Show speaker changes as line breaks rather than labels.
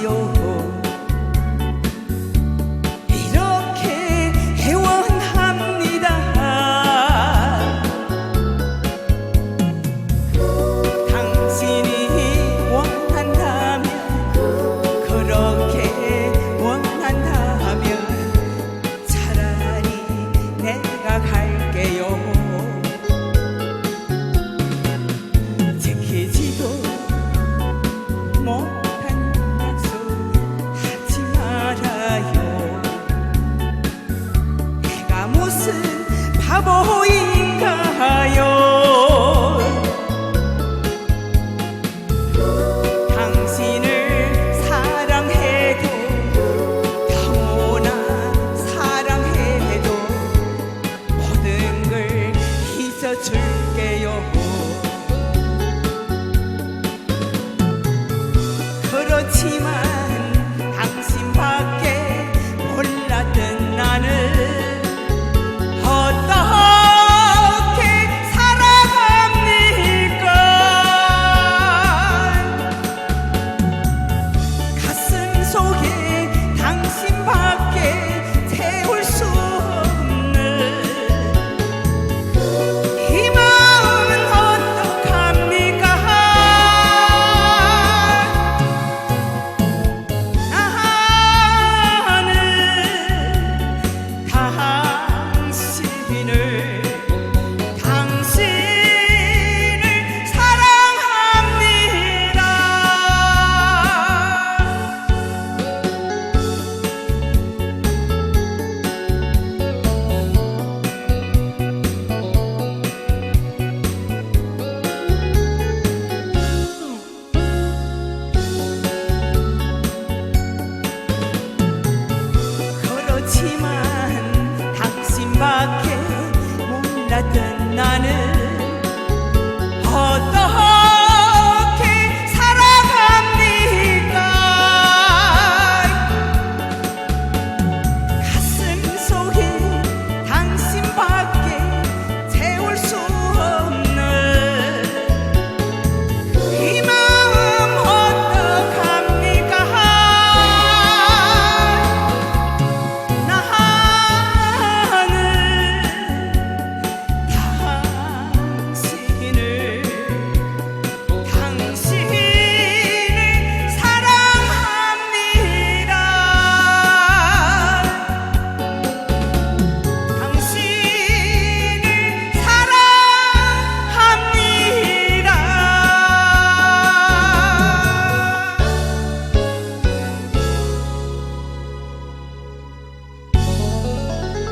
your. 바보인가요 당신을 사랑해도 다모나 사랑해도 모든 걸 잊어줄게요. 그렇지만 그렇지만 당신밖에 몰랐던 나는